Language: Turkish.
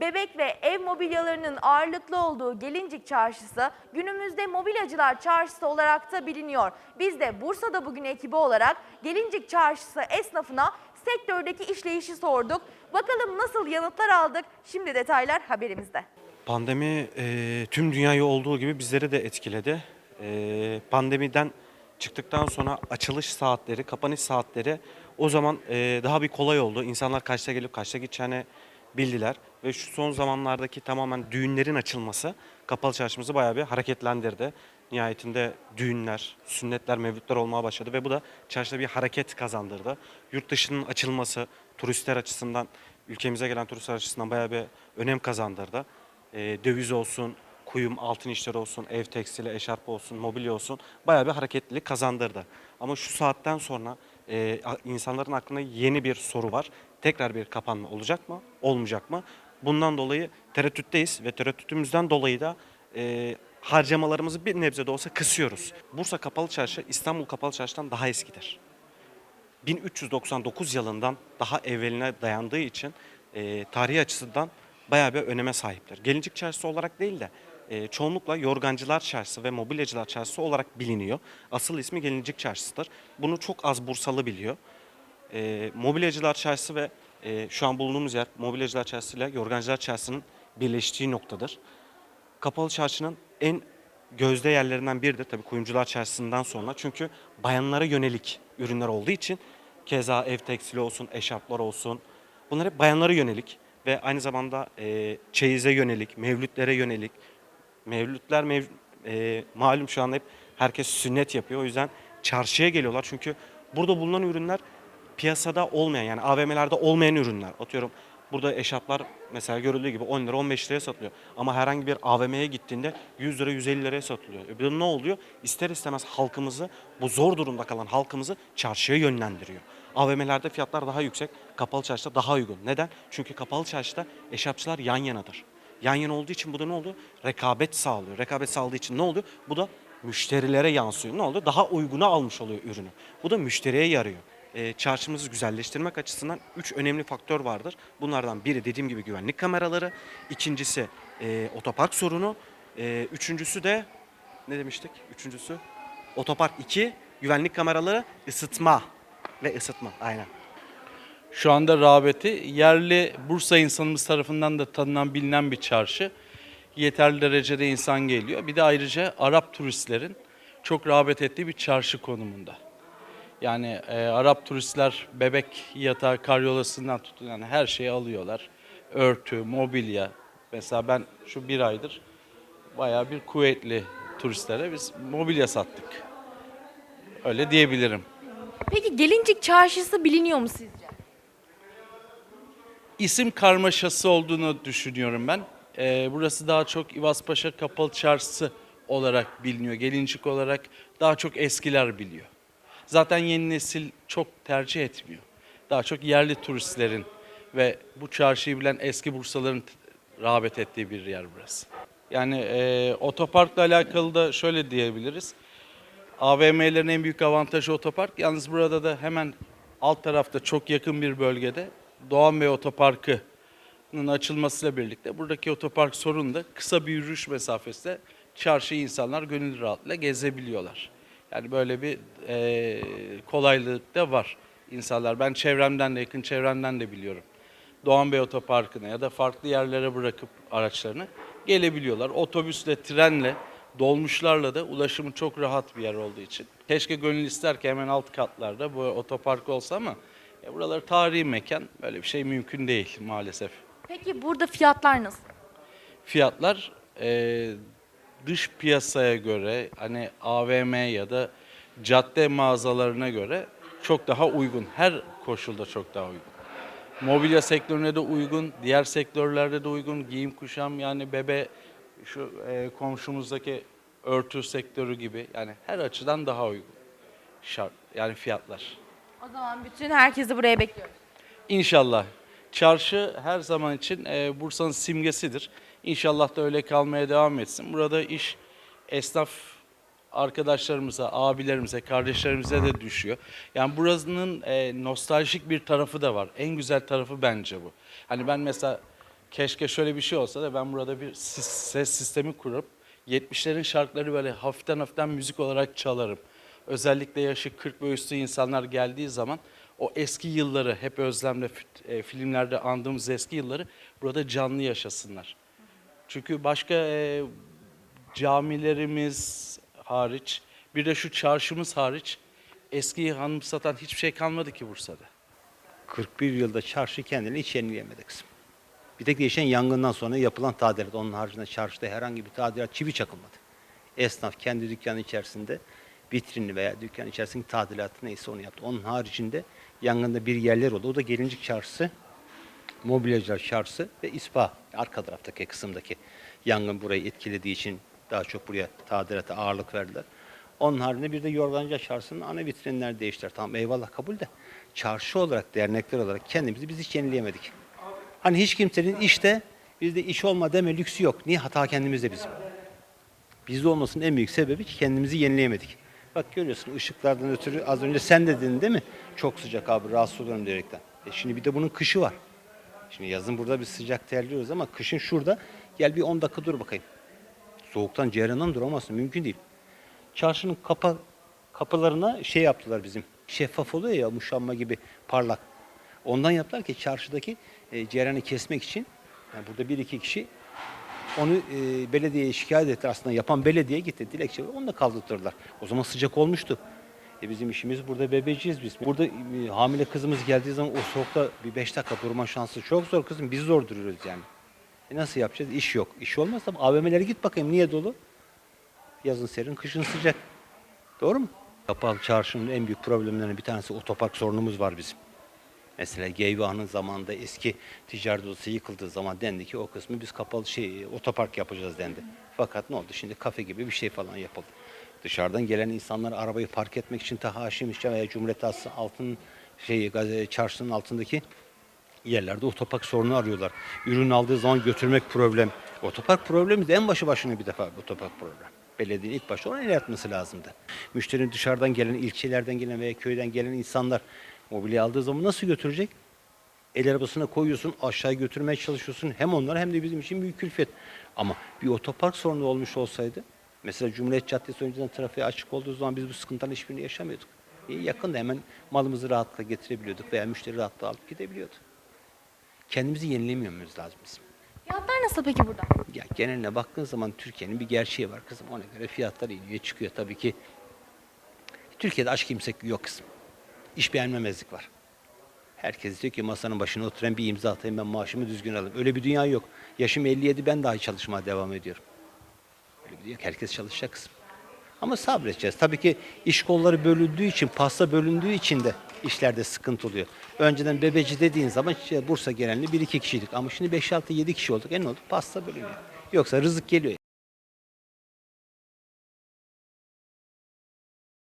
Bebek ve ev mobilyalarının ağırlıklı olduğu Gelincik Çarşısı günümüzde mobilyacılar çarşısı olarak da biliniyor. Biz de Bursa'da bugün ekibi olarak Gelincik Çarşısı esnafına sektördeki işleyişi sorduk. Bakalım nasıl yanıtlar aldık? Şimdi detaylar haberimizde. Pandemi e, tüm dünyayı olduğu gibi bizleri de etkiledi. E, pandemiden çıktıktan sonra açılış saatleri, kapanış saatleri o zaman e, daha bir kolay oldu. İnsanlar kaçta gelip kaçta gideceğini bildiler. Ve şu son zamanlardaki tamamen düğünlerin açılması kapalı çarşımızı bayağı bir hareketlendirdi. Nihayetinde düğünler, sünnetler, mevlütler olmaya başladı ve bu da çarşıda bir hareket kazandırdı. Yurt dışının açılması turistler açısından, ülkemize gelen turistler açısından bayağı bir önem kazandırdı e, döviz olsun, kuyum, altın işleri olsun, ev tekstili, eşarp olsun, mobilya olsun bayağı bir hareketlilik kazandırdı. Ama şu saatten sonra e, insanların aklına yeni bir soru var. Tekrar bir kapanma olacak mı, olmayacak mı? Bundan dolayı tereddütteyiz ve tereddütümüzden dolayı da e, harcamalarımızı bir nebze de olsa kısıyoruz. Bursa Kapalı Çarşı İstanbul Kapalı Çarşı'dan daha eskidir. 1399 yılından daha evveline dayandığı için e, tarihi açısından bayağı bir öneme sahiptir. Gelincik Çarşısı olarak değil de e, çoğunlukla Yorgancılar Çarşısı ve Mobilyacılar Çarşısı olarak biliniyor. Asıl ismi Gelincik Çarşısı'dır. Bunu çok az Bursalı biliyor. E, Mobilyacılar Çarşısı ve e, şu an bulunduğumuz yer Mobilyacılar Çarşısı ile Yorgancılar Çarşısı'nın birleştiği noktadır. Kapalı Çarşı'nın en gözde yerlerinden biridir tabii Kuyumcular Çarşısı'ndan sonra. Çünkü bayanlara yönelik ürünler olduğu için keza ev tekstili olsun, eşarplar olsun bunlar hep bayanlara yönelik ve aynı zamanda e, çeyize yönelik, mevlütlere yönelik. Mevlütler mev, e, malum şu anda hep herkes sünnet yapıyor. O yüzden çarşıya geliyorlar çünkü burada bulunan ürünler piyasada olmayan yani AVM'lerde olmayan ürünler. Atıyorum burada eşarplar mesela görüldüğü gibi 10 lira 15 liraya satılıyor. Ama herhangi bir AVM'ye gittiğinde 100 lira 150 liraya satılıyor. E bir de ne oluyor? İster istemez halkımızı bu zor durumda kalan halkımızı çarşıya yönlendiriyor. AVM'lerde fiyatlar daha yüksek, kapalı çarşıda daha uygun. Neden? Çünkü kapalı çarşıda eşarpçılar yan yanadır. Yan yana olduğu için bu da ne oluyor? Rekabet sağlıyor. Rekabet sağladığı için ne oluyor? Bu da müşterilere yansıyor. Ne oluyor? Daha uyguna almış oluyor ürünü. Bu da müşteriye yarıyor. E, çarşımızı güzelleştirmek açısından üç önemli faktör vardır. Bunlardan biri dediğim gibi güvenlik kameraları, ikincisi e, otopark sorunu, e, üçüncüsü de ne demiştik? Üçüncüsü otopark 2, güvenlik kameraları, ısıtma ve ısıtma aynen. Şu anda rağbeti yerli Bursa insanımız tarafından da tanınan bilinen bir çarşı. Yeterli derecede insan geliyor. Bir de ayrıca Arap turistlerin çok rağbet ettiği bir çarşı konumunda. Yani e, Arap turistler bebek yatağı karyolasından tutun yani her şeyi alıyorlar. Örtü, mobilya. Mesela ben şu bir aydır bayağı bir kuvvetli turistlere biz mobilya sattık. Öyle diyebilirim. Peki Gelincik Çarşısı biliniyor mu sizce? isim karmaşası olduğunu düşünüyorum ben. Ee, burası daha çok İvazpaşa Kapalı Çarşısı olarak biliniyor. Gelincik olarak daha çok eskiler biliyor. Zaten yeni nesil çok tercih etmiyor. Daha çok yerli turistlerin ve bu çarşıyı bilen eski Bursaların rağbet ettiği bir yer burası. Yani e, otoparkla alakalı da şöyle diyebiliriz. AVM'lerin en büyük avantajı otopark. Yalnız burada da hemen alt tarafta çok yakın bir bölgede Doğan Bey Otoparkı'nın açılmasıyla birlikte buradaki otopark sorunu da kısa bir yürüyüş mesafesinde çarşıyı insanlar gönül rahatlığıyla gezebiliyorlar. Yani böyle bir eee kolaylık da var insanlar. Ben çevremden de yakın çevremden de biliyorum. Doğan Bey Otoparkı'na ya da farklı yerlere bırakıp araçlarını gelebiliyorlar. Otobüsle, trenle, dolmuşlarla da ulaşımı çok rahat bir yer olduğu için. Keşke gönül ister ki hemen alt katlarda bu otopark olsa ama ya buralar tarihi mekan. Böyle bir şey mümkün değil maalesef. Peki burada fiyatlar nasıl? Fiyatlar eee, dış piyasaya göre hani AVM ya da cadde mağazalarına göre çok daha uygun. Her koşulda çok daha uygun. Mobilya sektörüne de uygun, diğer sektörlerde de uygun. Giyim kuşam yani bebe şu e, komşumuzdaki örtü sektörü gibi yani her açıdan daha uygun. Şart yani fiyatlar. O zaman bütün herkesi buraya bekliyoruz. İnşallah. Çarşı her zaman için e, Bursa'nın simgesidir. İnşallah da öyle kalmaya devam etsin. Burada iş esnaf arkadaşlarımıza, abilerimize, kardeşlerimize de düşüyor. Yani buranın e, nostaljik bir tarafı da var. En güzel tarafı bence bu. Hani ben mesela Keşke şöyle bir şey olsa da ben burada bir ses sistemi kurup 70'lerin şarkıları böyle hafiften hafiften müzik olarak çalarım. Özellikle yaşı 40 ve üstü insanlar geldiği zaman o eski yılları hep özlemle e, filmlerde andığımız eski yılları burada canlı yaşasınlar. Çünkü başka e, camilerimiz hariç bir de şu çarşımız hariç eskiyi anımsatan hiçbir şey kalmadı ki Bursa'da. 41 yılda çarşı kendini hiç yenileyemedi kızım. Bir tek değişen yangından sonra yapılan tadilat. Onun haricinde çarşıda herhangi bir tadilat çivi çakılmadı. Esnaf kendi dükkanı içerisinde vitrinli veya dükkan içerisindeki tadilatı neyse onu yaptı. Onun haricinde yangında bir yerler oldu. O da Gelincik Çarşısı, Mobilyacılar Çarşısı ve İspa arka taraftaki kısımdaki yangın burayı etkilediği için daha çok buraya tadilata ağırlık verdiler. Onun haricinde bir de Yorgancı Çarşısı'nın ana vitrinler değiştiler. Tamam eyvallah kabul de çarşı olarak, dernekler olarak kendimizi biz hiç yenileyemedik. Hani hiç kimsenin işte bizde iş olma deme lüksü yok. Niye? Hata kendimizde bizim. Bizde olmasının en büyük sebebi ki kendimizi yenileyemedik. Bak görüyorsun ışıklardan ötürü az önce sen de dedin değil mi? Çok sıcak abi rahatsız oluyorum diyerekten. E şimdi bir de bunun kışı var. Şimdi yazın burada bir sıcak terliyoruz ama kışın şurada gel bir 10 dakika dur bakayım. Soğuktan ceryandan duramazsın mümkün değil. Çarşının kapa, kapılarına şey yaptılar bizim. Şeffaf oluyor ya muşamba gibi parlak. Ondan yaptılar ki çarşıdaki e, cereyanı kesmek için yani burada bir iki kişi onu e, belediyeye şikayet etti aslında yapan belediye gitti dilekçe onu da kaldırtırdılar. O zaman sıcak olmuştu. E bizim işimiz burada bebeciyiz biz. Burada e, hamile kızımız geldiği zaman o soğukta bir beş dakika durma şansı çok zor kızım. Biz zor duruyoruz yani. E nasıl yapacağız? İş yok. İş olmazsa AVM'lere git bakayım niye dolu? Yazın serin, kışın sıcak. Doğru mu? Kapalı çarşının en büyük problemlerinden bir tanesi otopark sorunumuz var bizim. Mesela Geyva'nın zamanında eski ticaret odası yıkıldığı zaman dendi ki o kısmı biz kapalı şey otopark yapacağız dendi. Fakat ne oldu? Şimdi kafe gibi bir şey falan yapıldı. Dışarıdan gelen insanlar arabayı park etmek için ta Haşim İşçi veya Cumhuriyet Aslı altın şey gazete çarşının altındaki yerlerde otopark sorunu arıyorlar. Ürün aldığı zaman götürmek problem. Otopark problemi de en başı başına bir defa otopark problem. Belediyenin ilk başta ona el atması lazımdı. Müşterinin dışarıdan gelen, ilçelerden gelen veya köyden gelen insanlar mobilya aldığı zaman nasıl götürecek? El arabasına koyuyorsun, aşağı götürmeye çalışıyorsun. Hem onlar hem de bizim için büyük külfet. Ama bir otopark sorunu olmuş olsaydı, mesela Cumhuriyet Caddesi önceden trafiğe açık olduğu zaman biz bu sıkıntıların hiçbirini yaşamıyorduk. İyi, yakında hemen malımızı rahatlıkla getirebiliyorduk veya müşteri rahatlıkla alıp gidebiliyordu. Kendimizi yenilemiyoruz lazım bizim. Fiyatlar nasıl peki burada? Ya geneline baktığın zaman Türkiye'nin bir gerçeği var kızım. Ona göre fiyatlar iniyor çıkıyor tabii ki. Türkiye'de aşk kimsek yok kızım. İş beğenmemezlik var. Herkes diyor ki masanın başına oturan bir imza atayım ben maaşımı düzgün alayım. Öyle bir dünya yok. Yaşım 57 ben dahi çalışmaya devam ediyorum. Öyle yok. Herkes çalışacak kızım. Ama sabredeceğiz. Tabii ki iş kolları bölündüğü için, pasta bölündüğü için de işlerde sıkıntı oluyor. Önceden bebeci dediğin zaman işte Bursa genelinde bir iki kişiydik. Ama şimdi 5-6-7 kişi olduk. E ne oldu? Pasta bölünüyor. Yoksa rızık geliyor